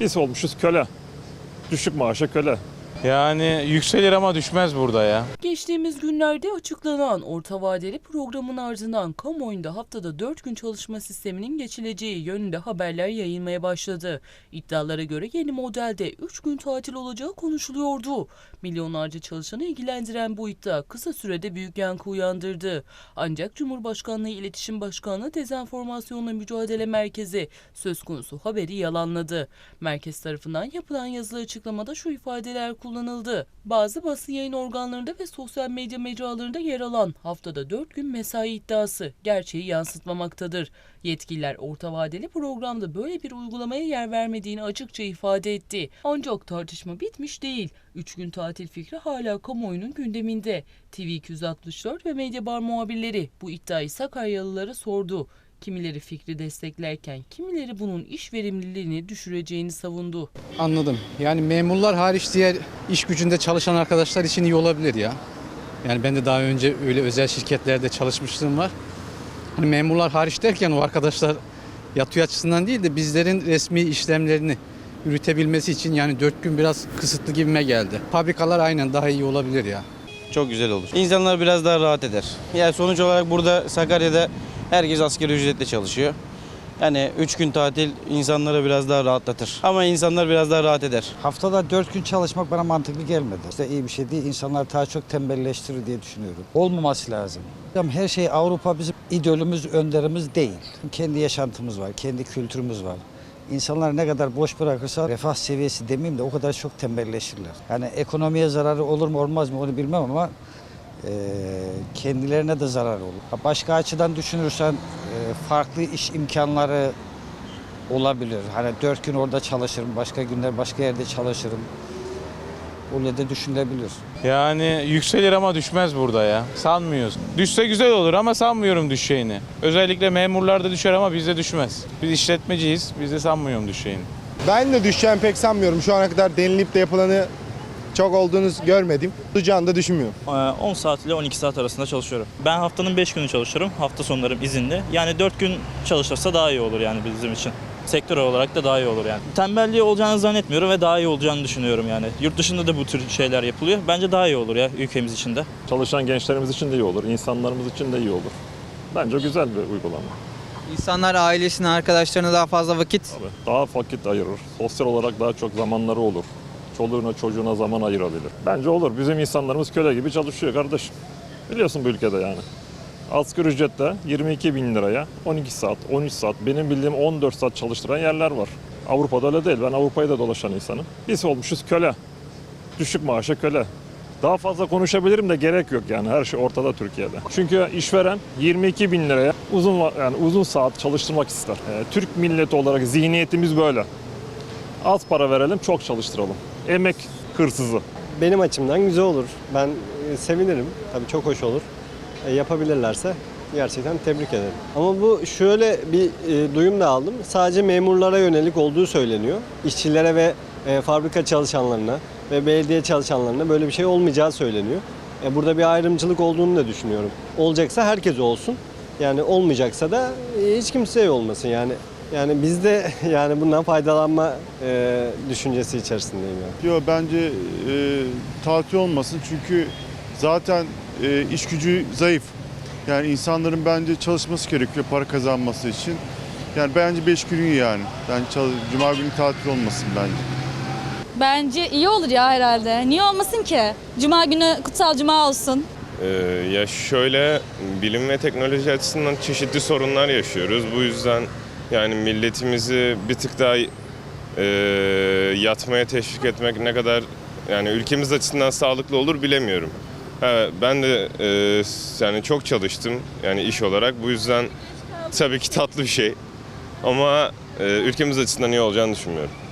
Biz olmuşuz köle. Düşük maaşa köle. Yani yükselir ama düşmez burada ya. Geçtiğimiz günlerde açıklanan orta vadeli programın ardından kamuoyunda haftada 4 gün çalışma sisteminin geçileceği yönünde haberler yayılmaya başladı. İddialara göre yeni modelde 3 gün tatil olacağı konuşuluyordu. Milyonlarca çalışanı ilgilendiren bu iddia kısa sürede büyük yankı uyandırdı. Ancak Cumhurbaşkanlığı İletişim Başkanlığı Dezenformasyonla Mücadele Merkezi söz konusu haberi yalanladı. Merkez tarafından yapılan yazılı açıklamada şu ifadeler kullanıldı. Bazı basın yayın organlarında ve sosyal medya mecralarında yer alan haftada 4 gün mesai iddiası gerçeği yansıtmamaktadır. Yetkililer orta vadeli programda böyle bir uygulamaya yer vermediğini açıkça ifade etti. Ancak tartışma bitmiş değil. 3 gün tatil fikri hala kamuoyunun gündeminde. TV264 ve Medyabar muhabirleri bu iddiayı Sakaryalılara sordu. Kimileri fikri desteklerken kimileri bunun iş verimliliğini düşüreceğini savundu. Anladım. Yani memurlar hariç diğer iş gücünde çalışan arkadaşlar için iyi olabilir ya. Yani ben de daha önce öyle özel şirketlerde çalışmışlığım var. Hani memurlar hariç derken o arkadaşlar yatıyor açısından değil de bizlerin resmi işlemlerini yürütebilmesi için yani dört gün biraz kısıtlı gibime geldi. Fabrikalar aynen daha iyi olabilir ya. Çok güzel olur. İnsanlar biraz daha rahat eder. Yani sonuç olarak burada Sakarya'da herkes asgari ücretle çalışıyor. Yani 3 gün tatil insanlara biraz daha rahatlatır. Ama insanlar biraz daha rahat eder. Haftada 4 gün çalışmak bana mantıklı gelmedi. İşte iyi bir şey değil. İnsanlar daha çok tembelleştirir diye düşünüyorum. Olmaması lazım. Her şey Avrupa bizim idolümüz, önderimiz değil. Kendi yaşantımız var, kendi kültürümüz var. İnsanlar ne kadar boş bırakırsa refah seviyesi demeyeyim de o kadar çok tembelleşirler. Yani ekonomiye zararı olur mu olmaz mı onu bilmem ama kendilerine de zarar olur. Başka açıdan düşünürsen e, farklı iş imkanları olabilir. Hani dört gün orada çalışırım, başka günler başka yerde çalışırım. Öyle de düşünülebilir. Yani yükselir ama düşmez burada ya. Sanmıyoruz. Düşse güzel olur ama sanmıyorum düşeceğini. Özellikle memurlarda düşer ama bizde düşmez. Biz işletmeciyiz. Bizde sanmıyorum düşeceğini. Ben de düşeceğimi pek sanmıyorum. Şu ana kadar denilip de yapılanı çok olduğunu görmedim. Tutacağını da düşünmüyorum. Ee, 10 saat ile 12 saat arasında çalışıyorum. Ben haftanın 5 günü çalışıyorum. Hafta sonlarım izinli. Yani 4 gün çalışırsa daha iyi olur yani bizim için. Sektör olarak da daha iyi olur yani. Tembelliği olacağını zannetmiyorum ve daha iyi olacağını düşünüyorum yani. Yurt dışında da bu tür şeyler yapılıyor. Bence daha iyi olur ya ülkemiz için de. Çalışan gençlerimiz için de iyi olur. insanlarımız için de iyi olur. Bence güzel bir uygulama. İnsanlar ailesine, arkadaşlarına daha fazla vakit Tabii. Daha vakit ayırır. Sosyal olarak daha çok zamanları olur. Çoluğuna çocuğuna zaman ayırabilir. Bence olur. Bizim insanlarımız köle gibi çalışıyor kardeşim. Biliyorsun bu ülkede yani. Asgari ücretle 22 bin liraya 12 saat, 13 saat, benim bildiğim 14 saat çalıştıran yerler var. Avrupa'da öyle değil. Ben Avrupa'yı da dolaşan insanım. Biz olmuşuz köle. Düşük maaşa köle. Daha fazla konuşabilirim de gerek yok yani her şey ortada Türkiye'de. Çünkü işveren 22 bin liraya uzun yani uzun saat çalıştırmak ister. Ee, Türk milleti olarak zihniyetimiz böyle. Az para verelim, çok çalıştıralım. Emek hırsızı. Benim açımdan güzel olur. Ben e, sevinirim. Tabii çok hoş olur. E, yapabilirlerse gerçekten tebrik ederim. Ama bu şöyle bir e, duyum da aldım. Sadece memurlara yönelik olduğu söyleniyor. İşçilere ve e, fabrika çalışanlarına ve belediye çalışanlarına böyle bir şey olmayacağı söyleniyor. E, burada bir ayrımcılık olduğunu da düşünüyorum. Olacaksa herkes olsun. Yani olmayacaksa da e, hiç kimseye olmasın yani. Yani biz de yani bundan faydalanma e, düşüncesi içerisindeyim yani. Yok bence e, tatil olmasın çünkü zaten e, iş gücü zayıf. Yani insanların bence çalışması gerekiyor para kazanması için. Yani bence 5 gün iyi yani. Yani çal- Cuma günü tatil olmasın bence. Bence iyi olur ya herhalde. Niye olmasın ki? Cuma günü kutsal cuma olsun. Ee, ya şöyle bilim ve teknoloji açısından çeşitli sorunlar yaşıyoruz. Bu yüzden yani milletimizi bir tık daha e, yatmaya teşvik etmek ne kadar yani ülkemiz açısından sağlıklı olur bilemiyorum. Ha, ben de e, yani çok çalıştım yani iş olarak. Bu yüzden tabii ki tatlı bir şey. Ama e, ülkemiz açısından iyi olacağını düşünmüyorum.